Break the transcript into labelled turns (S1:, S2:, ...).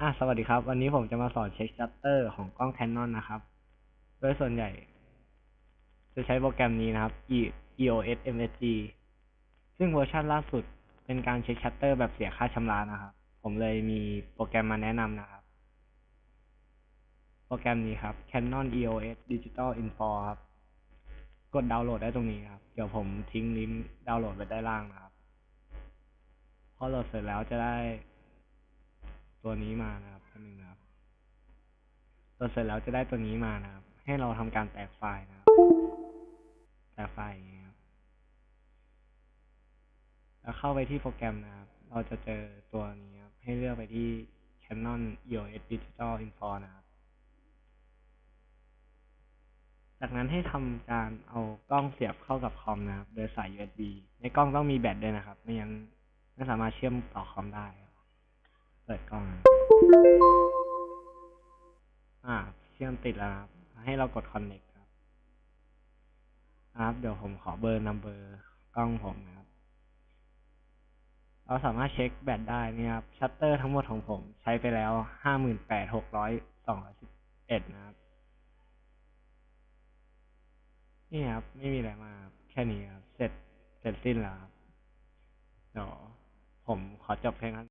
S1: อะสวัสดีครับ วันนี้ผมจะมาสอนเช็คชัตเตอร์ของกล้อง Canon นะครับ โดยส่วนใหญ่ จะใช้โปรแกรมนี้นะครับ E- EOS MSG ซึ่งเวอร์ชันล่าสุดเป็นการเช็คชัตเตอร์แบบเสียค่าชำระนะครับ ผมเลยมีโปรแกรมมาแนะนำนะครับ โปรแกรมนี้ครับ Canon EOS Digital Info ครับ กดดาวน์โหลดได้ตรงนี้ครับ เดี๋ยวผมทิ้งลิงก์ดาวน์โหลดไว้ด้านล่างนะครับ พอโหลดเสร็จแล้วจะได้ ตัวนี้มานะครับอันหนึ่งนะครับโหลดเสร็จแล้วจะได้ตัวนี้มานะครับ ให้เราทำการแตกไฟล์นะครับ แตกไฟล์อย่างนี้ครับแล้วเข้าไปที่โปรแกรมนะครับ เราจะเจอตัวนี้ครับ ให้เลือกไปที่ Canon EOS Digital Info นะครับ จากนั้นให้ทำการเอากล้องเสียบเข้ากับคอมนะครับ โดยสาย USB ในกล้องต้องมีแบตด้วยนะครับ ไม่งั้นไม่สามารถเชื่อมต่อคอมได้ เปิดกล้องครับอ่าเชื่อมติดแล้วนะครับ ให้เรากด connect ครับครับ เดี๋ยวผมขอเบอร์นัมเบอร์กล้องผมนะครับ เราสามารถเช็คแบตได้นี่ครับ ชัตเตอร์ทั้งหมดของผมใช้ไปแล้วห้าหมื่นแปดหกร้อยสองร้อยสิบเอ็ดนะครับ นี่ครับ ไม่มีอะไรมาแค่นี้ครับ เสร็จ เสร็จสิ้นแล้วครับ เดี๋ยวผมขอจบแค่นั้น